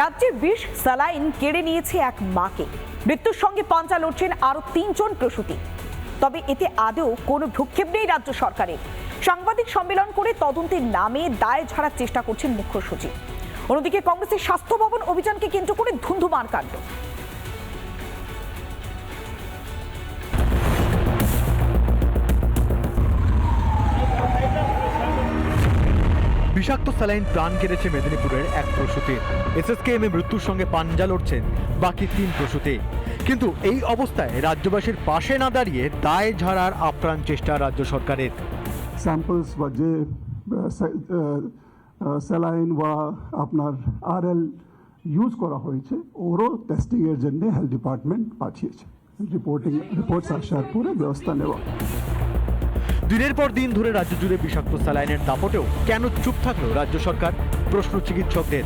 রাজ্যের বিষ সালাইন কেড়ে নিয়েছে এক মাকে। মৃত্যুর সঙ্গে পাঞ্জা লড়ছেন আরও তিনজন প্রসূতি। তবে এতে আদৌ কোনো ভ্রুক্ষেপ নেই রাজ্য সরকারের। সাংবাদিক সম্মেলন করে তদন্তের নামে দায় ঝাড়ার চেষ্টা করছেন মুখ্য সচিব। অন্যদিকে কংগ্রেসের স্বাস্থ্য ভবন অভিযানকে কেন্দ্র করে ধুন্ধুমার কাণ্ড। বিষাক্ত স্যালাইন প্রাণ কেড়েছে মেদিনীপুরের এক প্রসূতির এসএসকেএম মৃত্যুর সঙ্গে পাঞ্জা লড়ছেন বাকি তিন প্রসূতি। কিন্তু এই অবস্থায় রাজ্যবাসীর পাশে না দাঁড়িয়ে দায় ঝাড়ার আপ্রাণ চেষ্টা রাজ্য সরকারের। স্যাম্পলস বা যে স্যালাইন বা আপনার আরএল ইউজ করা হয়েছে, ওরও টেস্টিংয়ের জন্য হেলথ ডিপার্টমেন্ট পাঠিয়েছে। রিপোর্টিং রিপোর্টস আসার পরে ব্যবস্থা নেওয়া। দিনের পর দিন ধরে রাজ্য জুড়ে বিষাক্ত স্যালাইনের দাপটেও কেন চুপ থাকল রাজ্য সরকার? প্রশ্ন চিকিৎসকদের।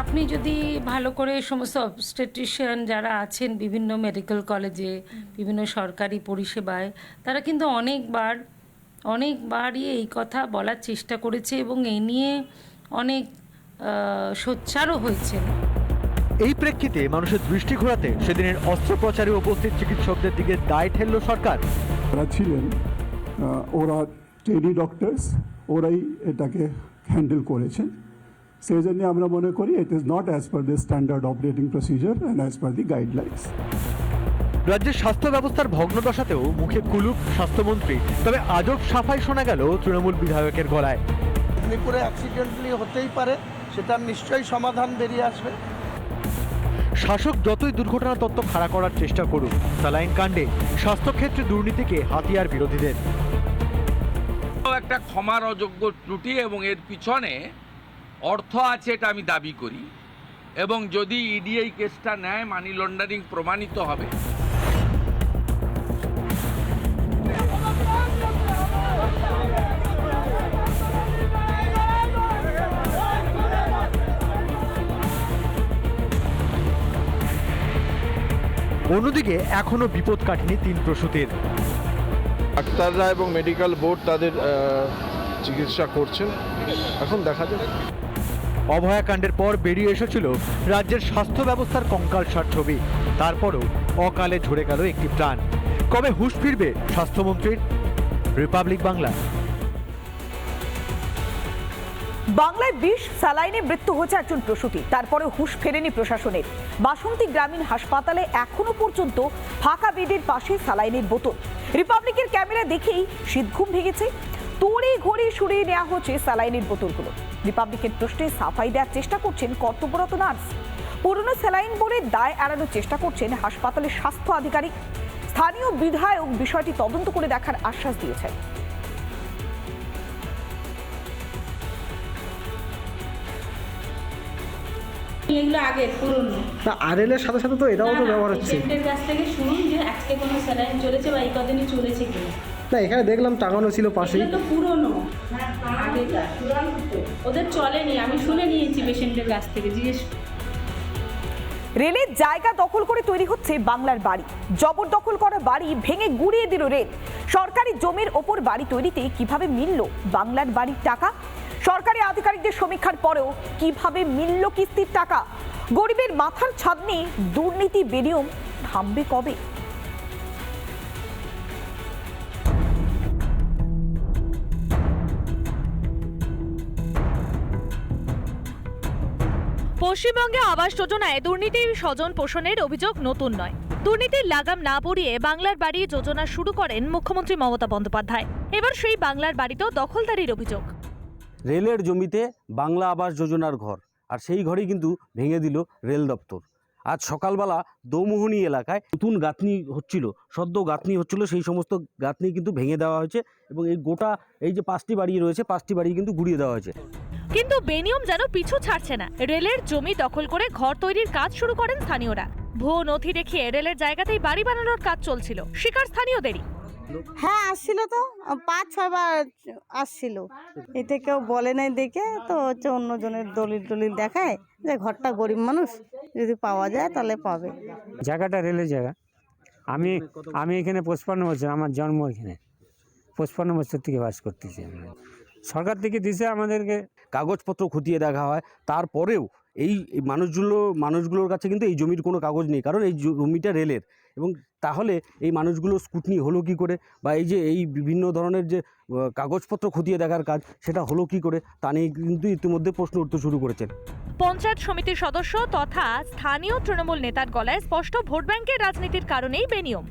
আপনি যদি ভালো করে সমস্ত অবস্টেট্রিশিয়ান যারা আছেন বিভিন্ন মেডিকেল কলেজে বিভিন্ন সরকারি পরিষেবায় তারা কিন্তু অনেকবার অনেকবারই এই কথা বলার চেষ্টা করেছে এবং এই নিয়ে অনেক সোচ্চারও হয়েছে এই প্রেক্ষিতে মানুষের দৃষ্টি ঘোরাতে সেদিনের অস্ত্রোপচারে উপস্থিত চিকিৎসকদের দিকে দায় ঠেলল সরকার। যারা ছিলেন ওরা টেলি ডক্টরস ওরাই এটাকে হ্যান্ডেল করেছেন। সেই জন্য আমরা মনে করি it is not as per the standard operating procedure and as per the guidelines রাজ্যের স্বাস্থ্য ব্যবস্থার ভগ্নদশাতেও মুখে কুলুপ স্বাস্থ্যমন্ত্রী তবে আজব সাফাই শোনা গেল তৃণমূল বিধায়কের গলায়। মেদিনীপুরে অ্যাক্সিডেন্টলি হতেই পারে সেটার নিশ্চয়ই সমাধান বেরিয়ে আসবে। শাসক যতই দুর্ঘটনা তত্ত্ব খাড়া করার চেষ্টা করুক স্যালাইন কাণ্ডে স্বাস্থ্যক্ষেত্রে দুর্নীতিকে হাতিয়ার বিরোধীদের। একটা ক্ষমার অযোগ্য ত্রুটি এবং এর পিছনে অর্থ আছে এটা আমি দাবি করি। এবং যদি ইডি এই কেসটা নেয় মানি লন্ডারিং প্রমাণিত হবে। অন্যদিকে, এখনও বিপদ কাটেনি তিন প্রসূতির। ডাক্তাররা এবং মেডিকেল বোর্ড তাদের চিকিৎসা করছেন। এখন দেখা যাক। অভয়াকাণ্ডের পর বেরিয়ে এসেছিল রাজ্যের স্বাস্থ্য ব্যবস্থার কঙ্কালসার ছবি। তারপরও অকালে ঝরে গেল একটি প্রাণ। কবে হুঁশ ফিরবে স্বাস্থ্যমন্ত্রীর? রিপাবলিক বাংলা। বাংলায় বিষ স্যালাইনে মৃত্যু হয়েছে একজন প্রসূতি। তারপরে হুঁশ ফেরেনি প্রশাসনের। বাসন্তী গ্রামীণ হাসপাতালে এখনও পর্যন্ত ফাঁকা বেডের পাশে স্যালাইনের বোতল। রিপাবলিকের ক্যামেরা দেখেই শীতঘুম ভেঙেছে। তোড়ে ঘড়ি সরিয়ে নেওয়া হচ্ছে স্যালাইনের বোতলগুলো। রিপাবলিকের প্রশ্নে সাফাই দেওয়ার চেষ্টা করছেন কর্তব্যরত নার্স। পুরনো স্যালাইন বোর্ডের দায় এড়ানোর চেষ্টা করছেন হাসপাতালের স্বাস্থ্য আধিকারিক। স্থানীয় বিধায়ক বিষয়টি তদন্ত করে দেখার আশ্বাস দিয়েছেন। এগুলো আগে পুরনো। আরএল এর সাথে সাথে তো এটাও তো ব্যবহার হচ্ছে। কাছ থেকে শুনুন যে আজকে কোনো স্যালাইন চলেছে বা এই কদিনই চলেছে কিনা না। এখানে দেখলাম টাঙানো ছিল পাশেই। তো পুরনো। ওদের চলেনি আমি শুনে নিয়েছি পেশেন্টের কাছ থেকে জিজ্ঞেস রেলের জায়গা দখল করে তৈরি হচ্ছে বাংলার বাড়ি। জবরদখল করা বাড়ি ভেঙে গুড়িয়ে দিল রেল। সরকারি জমির ওপর বাড়ি তৈরিতে কীভাবে মিলল বাংলার বাড়ির টাকা? সরকারি আধিকারিকদের সমীক্ষার পরেও কীভাবে মিলল কিস্তির টাকা? গরিবের মাথার ছাদ নিয়ে দুর্নীতি বেরিয়ম থামবে কবে? পশ্চিমবঙ্গে আবাস যোজনায় দুর্নীতির স্বজন পোষণের অভিযোগ নতুন নয়। দুর্নীতির লাগাম না পড়িয়ে বাংলার বাড়ি যোজনা শুরু করেন মুখ্যমন্ত্রী মমতা বন্দ্যোপাধ্যায়। এবার সেই বাংলার বাড়িতেও দখলদারির অভিযোগ। রেলের জমিতে বাংলা আবাস যোজনার ঘর। আর সেই ঘরই কিন্তু ভেঙে দিল রেল দপ্তর। আজ সকালবেলা দৌমোহনী এলাকায় নতুন গাঁথনি হচ্ছিল। সদ্য গাঁথনি হচ্ছিল, সেই সমস্ত গাঁথনি কিন্তু ভেঙে দেওয়া হয়েছে এবং এই গোটা, এই যে পাঁচটি বাড়ি রয়েছে, পাঁচটি বাড়ি কিন্তু ঘুরিয়ে দেওয়া হয়েছে। কিন্তু বেনিয়ম যেন পিছু ছাড়ছে না। রেলের জমি দখল করে ঘর তৈরির কাজ শুরু করেন স্থানীয়রা। ভুয়ো নথি দেখিয়ে রেলের জায়গাতেই বাড়ি বানানোর কাজ চলছিল। শিকার স্থানীয়দেরই। হ্যাঁ আসছিল তো। পাঁচ ছয়বার আসছিল। এতে কেউ বলে নাই দেখে তো হচ্ছে অন্যজনের দলিল টলিল দেখায় যে ঘরটা গরিব মানুষ যদি পাওয়া যায় তাহলে পাবে। জায়গাটা রেলের জায়গা। আমি আমি এখানে পঁচপান্ন বছর আমার জন্ম এখানে। পঁচপান্ন বছর থেকে বাস করতেছি আমরা। সরকার থেকে দিছে আমাদেরকে। কাগজপত্র খতিয়ে দেখা হয়। তারপরেও এই এই মানুষগুলো মানুষগুলোর কাছে কিন্তু এই জমির কোনো কাগজ নেই কারণ এই জমিটা রেলের। এবং তাহলে এই মানুষগুলো স্কুটনি হলো কি করে? বা এই যে এই বিভিন্ন ধরনের যে কাগজপত্র খতিয়ে দেখার কাজ সেটা হলো কি করে? তা নিয়ে কিন্তু ইতিমধ্যে প্রশ্ন উঠতে শুরু করেছেন। পঞ্চায়েত সমিতির সদস্য তথা স্থানীয় তৃণমূল নেতার গলায় স্পষ্ট ভোট ব্যাংকের রাজনীতির কারণেই বেনিয়ম।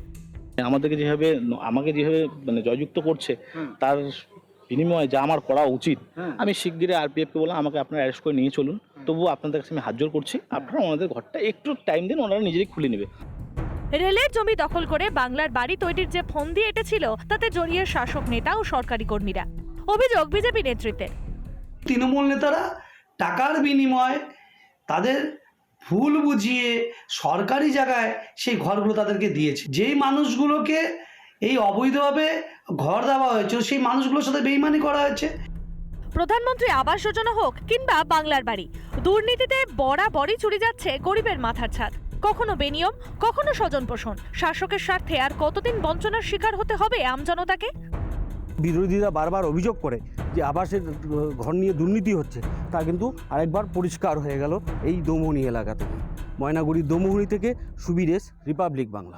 আমাদেরকে যেভাবে আমাকে যেভাবে মানে জয়যুক্ত করছে তার বিনিময়ে যা আমার করা উচিত আমি শিগগিরই আরপিএফকে বললাম আমাকে আপনারা অ্যারেস্ট করে নিয়ে চলুন। তবুও আপনাদের কাছে আমি হাত জোর করছি আপনারা ওনাদের ঘরটা একটু টাইম দিন ওনারা নিজেরাই খুলে নেবে। রেলের জমি দখল করে বাংলার বাড়ি তৈরির যে ফন্দি এঁটেছিল তাতে জড়িয়ে শাসক নেতা ও সরকারি কর্মীরা। অভিযোগ বিজেপি নেতৃত্বের তৃণমূল নেতারা টাকার বিনিময়ে তাদের ভুল বুঝিয়ে সরকারি জায়গায় সেই ঘরগুলো তাদেরকে দিয়েছে। যেই মানুষগুলোকে এই অবৈধভাবে ঘর দেওয়া হয়েছে সেই মানুষগুলোর সাথে বেইমানি করা হয়েছে। প্রধানমন্ত্রী আবাস যোজনা হোক কিংবা বাংলার বাড়ি, দুর্নীতিতে বরাবরই চুরি যাচ্ছে গরিবের মাথার ছাদ। কখনো বেনিয়ম, কখনো স্বজন পোষণ। শাসকের স্বার্থে আর কতদিন বঞ্চনার শিকার হতে হবে আমজনতাকে বিরোধীরা বারবার অভিযোগ করে যে আবাসের ঘর নিয়ে দুর্নীতি হচ্ছে। তা কিন্তু আরেকবার পরিষ্কার হয়ে গেল এই দমুহনি এলাকা থেকে। ময়নাগুড়ির দমুহনি থেকে সুবিরেশ, রিপাবলিক বাংলা।